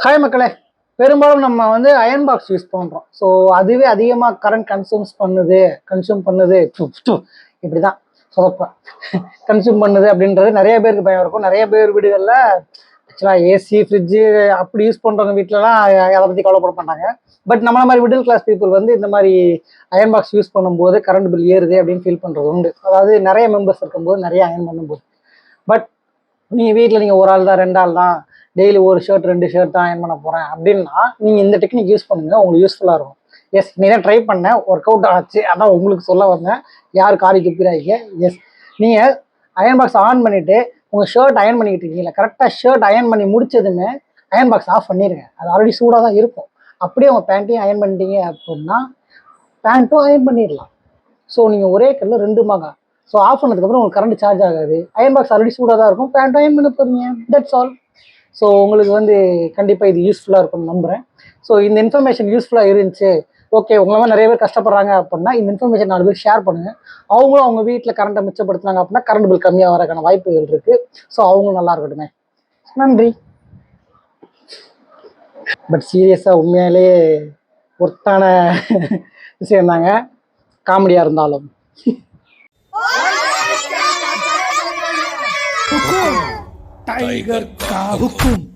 Hi மக்களே பெரும்பாலும் நம்ம வந்து அயன் பாக்ஸ் யூஸ் பண்ணுறோம் ஸோ அதுவே அதிகமாக கரண்ட் கன்சூம்ஸ் பண்ணுது கன்சூம் பண்ணுது இப்படி தான் சொதப்பேன் கன்சூம் பண்ணுது அப்படின்றது நிறைய பேருக்கு பயம் இருக்கும். நிறைய பேர் வீடுகளில் ஆக்சுவலாக ஏசி ஃப்ரிட்ஜு அப்படி யூஸ் பண்ணுறவங்க வீட்டிலலாம் அதை பற்றி கவலைப்பட மாட்டாங்க. பட் நம்மள மாதிரி மிடில் கிளாஸ் பீப்புள் வந்து இந்த மாதிரி அயன் பாக்ஸ் யூஸ் பண்ணும்போது கரண்ட் பில் ஏறுது அப்படின்னு ஃபீல் பண்ணுறது உண்டு. அதாவது நிறைய மெம்பர்ஸ் இருக்கும்போது நிறைய அயன் பண்ணும்போது. பட் நீங்கள் வீட்டில் நீங்கள் ஒரு ஆள் தான் ரெண்டு ஆள் தான் டெய்லி ஒரு ஷர்ட் ரெண்டு ஷர்ட் தான் ஏன் பண்ண போகிறேன் அப்படின்னா நீங்கள் இந்த டெக்னிக் யூஸ் பண்ணுங்கள் உங்களுக்கு யூஸ்ஃபுல்லாக இருக்கும். எஸ் நீ தான் ட்ரை பண்ணேன் ஒர்க் அவுட் ஆச்சு அதான் உங்களுக்கு சொல்ல வந்தேன். யார் காரி துப்பிடாதீங்க. எஸ் நீங்கள் அயன் பாக்ஸ் ஆன் பண்ணிவிட்டு உங்கள் ஷர்ட் அயன் பண்ணிக்கிட்டு இருக்கீங்களா கரெக்டாக ஷர்ட் அயன் பண்ணி முடிச்சதுமே அயன் பாக்ஸ் ஆஃப் பண்ணிடுங்க அது ஆல்ரெடி சூடாக தான் இருக்கும். அப்படியே உங்கள் பேண்ட்டையும் அயன் பண்ணிட்டீங்க அப்படின்னா பேண்ட்டும் அயன் பண்ணிடலாம். ஸோ நீங்கள் ஒரே கல்லில் ரெண்டு மகா. ஸோ ஆஃப் பண்ணதுக்கப்புறம் உங்களுக்கு கரண்ட் சார்ஜ் ஆகாது. அயன் பாக்ஸ் ஆல்ரெடி சூடாக தான் இருக்கும். பேண்ட்டும் அயன் பண்ண போகிறீங்க தட்ஸ் ஆல் ஸோ உங்களுக்கு வந்து கண்டிப்பாக இது யூஸ்ஃபுல்லாக இருக்கும்னு நம்புகிறேன் ஸோ இந்த இன்ஃபர்மேஷன் யூஸ்ஃபுல்லாக இருந்துச்சு. ஓகே உங்களை நிறைய பேர் கஷ்டப்படுறாங்க அப்படின்னா இந்த இன்ஃபர்மேஷன் நாலு பேர் ஷேர் பண்ணுங்கள் அவங்களும் அவங்க வீட்டில் கரண்ட்டை மிச்சப்படுத்துனாங்க அப்படின்னா கரண்ட் பில் கம்மியாக வரக்கான வாய்ப்புகள் இருக்குது ஸோ அவங்களும் நல்லா இருக்கட்டுமே. நன்றி. பட் சீரியஸாக உண்மையாலே ஒர்த்தான விஷயம் தாங்க காமெடியாக இருந்தாலும் oh, டைகர் காவுக்கும்.